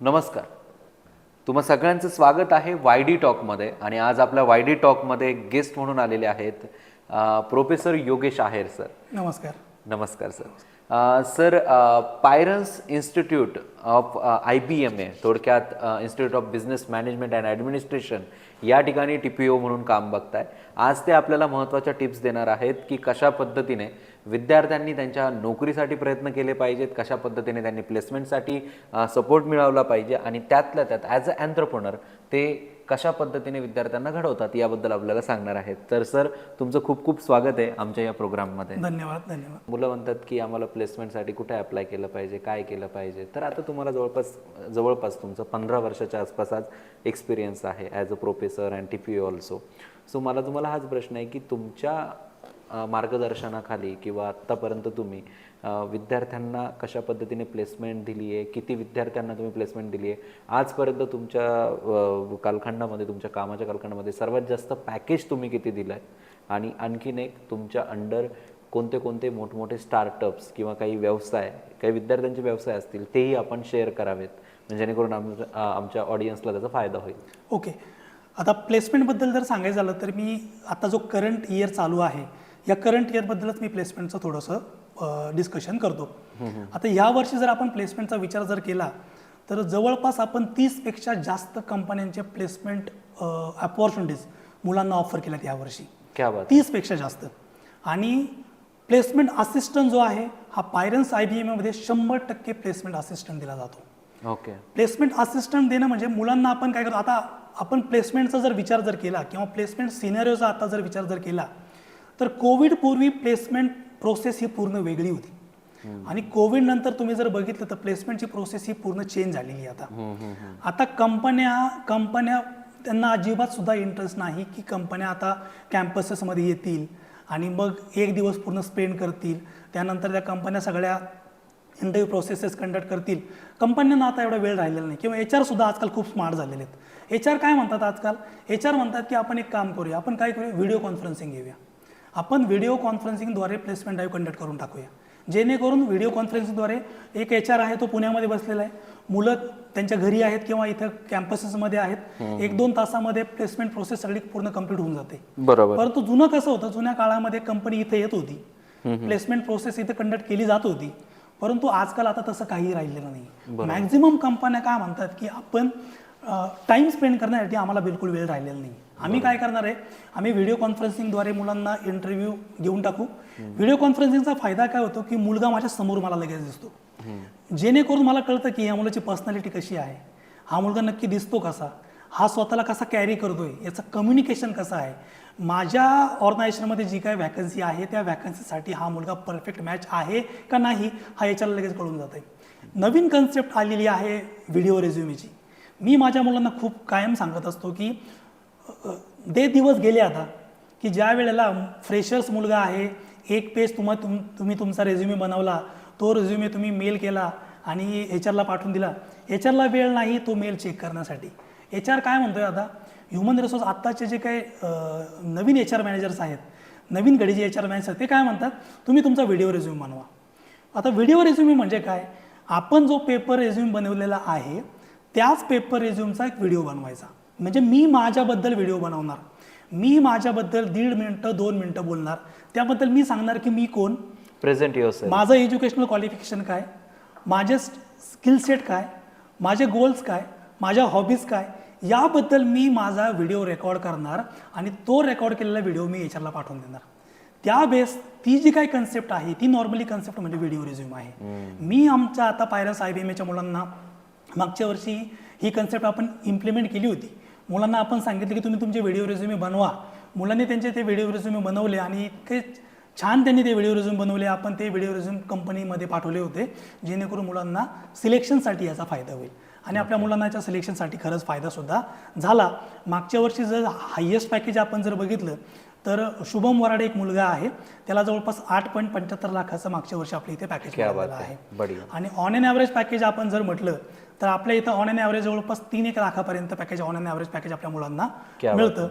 नमस्कार. तुम्हा सगळ्यांचं स्वागत आहे वाय डी टॉकमध्ये आणि आज आपल्या वाय डी टॉकमध्ये गेस्ट म्हणून आलेले आहेत प्रोफेसर योगेश आहेर सर. नमस्कार. नमस्कार sir. Sir Pirens institute of I B M A थोडक्यात institute of business management and administration या ठिकाणी टी पी ओ म्हणून काम बघताय. आज ते आपल्याला महत्त्वाच्या टिप्स देणार आहेत की कशा पद्धतीने विद्यार्थ्यांनी त्यांच्या नोकरीसाठी प्रयत्न केले पाहिजेत कशा पद्धतीने त्यांनी प्लेसमेंटसाठी सपोर्ट मिळवला पाहिजे आणि त्यातल्या त्यात ॲज अ अँथ्रप्रोनर ते कशा पद्धतीने विद्यार्थ्यांना घडवतात याबद्दल आपल्याला सांगणार आहेत. तर सर तुमचं खूप खूप स्वागत आहे आमच्या या प्रोग्राममध्ये. धन्यवाद धन्यवाद. मुलं म्हणतात की आम्हाला प्लेसमेंटसाठी कुठे अप्लाय केलं पाहिजे काय केलं पाहिजे? तर आता तुम्हाला जवळपास जवळपास तुमचं पंधरा वर्षाच्या आसपास आज एक्सपिरियन्स आहे as a professor and T P also so मला तुम्हाला हाच प्रश्न आहे की तुमच्या मार्गदर्शनाखाली किंवा आत्तापर्यंत तुम्ही विद्यार्थ्यांना कशा पद्धतीने प्लेसमेंट दिली आहे किती विद्यार्थ्यांना तुम्ही प्लेसमेंट दिली आहे आजपर्यंत तुमच्या कालखंडामध्ये तुमच्या कामाच्या कालखंडामध्ये सर्वात जास्त पॅकेज तुम्ही किती दिलं आहे आणि आणखीन एक तुमच्या अंडर कोणते कोणते मोठमोठे स्टार्टअप्स किंवा काही व्यवसाय काही विद्यार्थ्यांचे व्यवसाय असतील तेही आपण शेअर करावेत. म्हणजे जेणेकरून आमच्या आमच्या ऑडियन्सला त्याचा फायदा होईल. ओके. आता प्लेसमेंटबद्दल जर सांगायचं झालं तर मी आता जो करंट इयर चालू आहे या करंट इयरबद्दलच मी प्लेसमेंटचं थोडंसं डिस्कशन करतो. आता या वर्षी जर आपण प्लेसमेंटचा विचार जर केला तर जवळपास आपण तीसपेक्षा जास्त कंपन्यांचे प्लेसमेंट अपॉर्च्युनिटीज मुलांना ऑफर केल्यात यावर्षी तीसपेक्षा जास्त. आणि प्लेसमेंट असिस्टंट जो आहे हा पायरन्स आय बी एममध्ये शंभर टक्के प्लेसमेंट असिस्टंट दिला जातो. ओके प्लेसमेंट असिस्टंट देणं म्हणजे मुलांना आपण काय करतो आता आपण प्लेसमेंटचा जर विचार जर केला किंवा प्लेसमेंट सिनेरिओचा आता जर विचार जर केला तर कोविडपूर्वी प्लेसमेंट प्रोसेस ही पूर्ण वेगळी होती. आणि कोविड नंतर तुम्ही जर बघितलं तर प्लेसमेंटची प्रोसेस ही पूर्ण चेंज झालेली आहे आता. आता कंपन्या कंपन्या त्यांना अजिबात सुद्धा इंटरेस्ट नाही की कंपन्या आता कॅम्पसेसमध्ये येतील आणि मग एक दिवस पूर्ण स्पेंड करतील. त्यानंतर त्या कंपन्या सगळ्या इंटरव्ह्यू प्रोसेसेस कंडक्ट करतील. कंपन्यांना आता एवढा वेळ राहिलेला नाही. किंवा एच आरसुद्धा आजकाल खूप स्मार्ट झालेले आहेत. एच आर काय म्हणतात आजकाल? एच आर म्हणतात की आपण एक काम करूया. आपण काय करूया व्हिडिओ कॉन्फरन्सिंग घेऊया. आपण व्हिडिओ कॉन्फरन्सिंगद्वारे प्लेसमेंट ड्राईव्ह कंडक्ट करून टाकूया. जेणेकरून व्हिडिओ कॉन्फरन्सिंगद्वारे एक एच आर आहे तो पुण्यामध्ये बसलेला आहे. मुलं त्यांच्या घरी आहेत किंवा इथं कॅम्पसेसमध्ये आहेत. एक दोन तासामध्ये प्लेसमेंट प्रोसेस सगळी पूर्ण कंप्लीट होऊन जाते. बरोबर. परंतु जुनं कसं होतं जुन्या काळामध्ये कंपनी इथे येत होती. प्लेसमेंट प्रोसेस इथे कंडक्ट केली जात होती. परंतु आजकाल आता तसं काही राहिलेलं नाही. मॅक्झिमम कंपन्या काय म्हणतात की आपण टाइम स्पेंड करण्यासाठी आम्हाला बिलकुल वेळ राहिलेला नाही. आम्ही काय करणार आहे? आम्ही व्हिडिओ कॉन्फरन्सिंगद्वारे मुलांना इंटरव्ह्यू घेऊन टाकू. व्हिडिओ कॉन्फरन्सिंगचा फायदा काय होतो की मुलगा माझ्यासमोर मला लगेच दिसतो. जेणेकरून मला कळतं की या मुलाची पर्सनॅलिटी कशी आहे? हा मुलगा नक्की दिसतो कसा? हा स्वतःला कसा कॅरी करतोय? याचं कम्युनिकेशन कसं आहे? माझ्या ऑर्गनायझेशनमध्ये जी काय व्हॅकन्सी आहे त्या व्हॅकन्सीसाठी हा मुलगा परफेक्ट मॅच आहे का नाही हा याच्याला लगेच कळून जात आहे नवीन कन्सेप्ट आलेली आहे व्हिडिओ रेझ्युमेची मी माझ्या मुलांना खूप कायम सांगत असतो की ते दिवस गेले आता की ज्या वेळेला फ्रेशर्स मुलगा आहे एक पेज तुम्हा तुम तुम्ही तुमचा रेझ्युमे बनवला तो रेझ्युमे तुम्ही मेल केला आणि एच आरला पाठवून दिला. एच आरला वेळ नाही तो मेल चेक करण्यासाठी. एच आर काय म्हणतोय आता? ह्युमन रिसोर्स आत्ताचे जे काही नवीन एच आर मॅनेजर्स आहेत नवीन घडीचे एच आर मॅनेजर ते काय म्हणतात? तुम्ही तुमचा व्हिडिओ रेझ्युम बनवा. आता व्हिडिओ रेझ्युमे म्हणजे काय? आपण जो पेपर रेझ्युम बनवलेला आहे त्याच पेपर रेझ्युमचा एक व्हिडिओ बनवायचा. म्हणजे मी माझ्याबद्दल व्हिडिओ बनवणार. मी माझ्याबद्दल दीड मिनटं दोन मिनटं बोलणार. त्याबद्दल मी सांगणार की मी कोण? प्रेझेंट युअर माझं एज्युकेशनल क्वालिफिकेशन काय? माझे स्किल सेट काय? माझे गोल्स काय? माझ्या हॉबीज काय? याबद्दल मी माझा व्हिडिओ रेकॉर्ड करणार आणि तो रेकॉर्ड केलेला व्हिडिओ मी आरला पाठवून देणार. त्या बेस ती जी काही कन्सेप्ट आहे ती नॉर्मली कन्सेप्ट म्हणजे व्हिडिओ रिझ्यूम आहे. मी आमच्या आता पायरस आय बी एम एच्या मुलांना मागच्या वर्षी ही कन्सेप्ट आपण इम्प्लिमेंट केली होती. मुलांना आपण सांगितलं की तुम्ही तुमचे व्हिडिओ रेझ्युमे बनवा. मुलांनी त्यांचे ते व्हिडिओ रेझ्युमे बनवले आणि इतके छान त्यांनी ते व्हिडिओ रिझ्यूम बनवले. आपण ते व्हिडिओ रिझ्यूम कंपनीमध्ये पाठवले होते जेणेकरून मुलांना सिलेक्शनसाठी याचा फायदा होईल. आणि आपल्या मुलांना याच्या सिलेक्शनसाठी खरंच फायदासुद्धा झाला. मागच्या वर्षी जर हायेस्ट पॅकेज आपण जर बघितलं तर शुभम वराडे एक मुलगा आहे. त्याला जवळपास आठ पॉईंट पंच्याहत्तर लाखाचं मागच्या वर्षी आपल्या इथे पॅकेज मिळालेलं आहे. आणि ऑन एन ॲव्हरेज पॅकेज आपण जर म्हटलं तर आपल्या इथं ऑन एन ॲव्हरेज जवळपास तीन एक लाखापर्यंत package on an average package आपल्या मुलांना मिळतं.